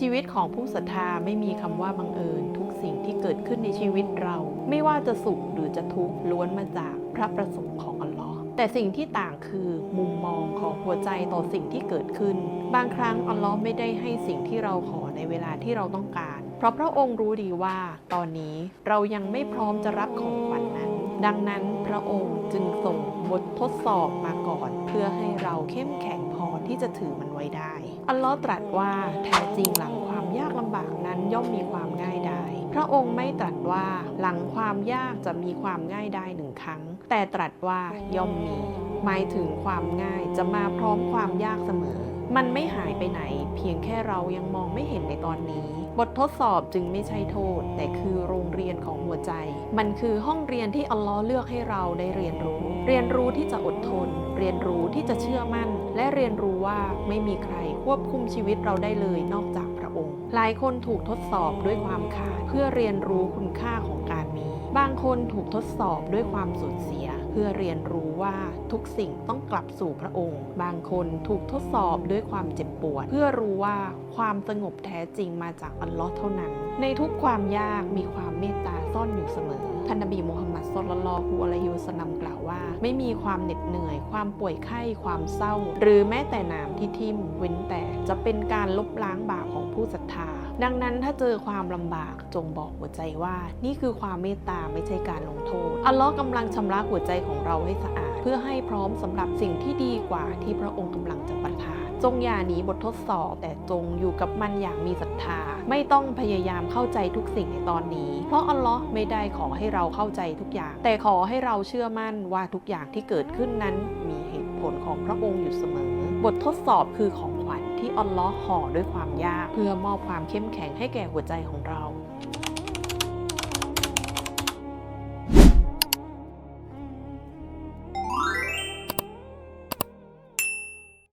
ชีวิตของผู้ศรัทธาไม่มีคำว่าบังเอิญ ทุกสิ่งที่เกิดขึ้นในชีวิตเรา ไม่ว่าจะสุขหรือจะทุกข์ล้วนมาจากพระประสงค์ของอัลลอฮ์แต่สิ่งที่ต่างคือมุมมองของหัวใจต่อสิ่งที่เกิดขึ้น บางครั้งอัลลอฮ์ไม่ได้ให้สิ่งที่เราขอในเวลาที่เราต้องการ เพราะพระองค์รู้ดีว่า ตอนนี้เรายังไม่พร้อมจะรับของขวัญนั้น ดังนั้นพระองค์จึงส่งบททดสอบมาก่อน พื่อให้เราเข้มแข็งพอที่จะถือมันไว้ได้ อัลลอฮ์ตรัสว่าแท้จริงหลังความยากลำบากนั้นย่อมมีความง่ายได้ พระองค์ไม่ตรัสว่าหลังความยากจะมีความง่ายได้หนึ่งครั้ง แต่ตรัสว่าย่อมมี หมายถึงความง่ายจะมาพร้อมความยากเสมอ มันไม่หายไปไหน เพียงแค่เรายังมองไม่เห็นในตอนนี้ บททดสอบจึงไม่ใช่โทษ แต่คือโรงเรียนของหัวใจ มันคือห้องเรียนที่อัลลอฮ์เลือกให้เราได้เรียนรู้ เรียนรู้ที่จะอดทน เรียนรู้ที่จะเชื่อมั่น และเรียนรู้ว่าไม่มีใครควบคุมชีวิตเราได้เลยนอกจากพระองค์ หลายคนถูกทดสอบด้วยความขาดเพื่อเรียนรู้คุณค่าของการมี บางคนถูกทดสอบด้วยความสูญเสีย เพื่อเรียนรู้ว่าทุกสิ่งต้องกลับสู่พระองค์ บางคนถูกทดสอบด้วยความเจ็บปวด เพื่อรู้ว่าความสงบแท้จริงมาจากอัลลอฮ์เท่านั้น ในทุกความยากมีความเมตตาซ่อนอยู่เสมอท่านนบีมูฮัมมัดศ็อลลัลอฮุอะลัยฮิวะสัลลัมกล่าวว่า ไม่มีความเหน็ดเหนื่อย ความป่วยไข้ความเศร้า หรือแม้แต่น้ำที่ทิ่มเว้นแต่จะเป็นการลบล้างบาปของผู้ศรัทธา ดังนั้นถ้าเจอความลำบากจงบอกหัวใจว่า นี่คือความเมตตาไม่ใช่การลงโทษอัลลอฮ์กำลังชำระหัวใจของเราให้สะอาด เพื่อให้พร้อมสำหรับสิ่งที่ดีกว่าที่พระองค์กำลังจะประทานจงอย่าหนีบททดสอบ แต่จงอยู่กับมันอย่างมีศรัทธา ไม่ต้องพยายามเข้าใจทุกสิ่งในตอนนี้ เพราะอัลลอฮ์ไม่ได้ขอให้เราเข้าใจทุกอย่าง แต่ขอให้เราเชื่อมั่นว่าทุกอย่างที่เกิดขึ้นนั้นมีเหตุผลของพระองค์อยู่เสมอ บททดสอบคือของขวัญที่อัลลอฮ์ห่อด้วยความยาก เพื่อมอบความเข้มแข็งให้แก่หัวใจของเรา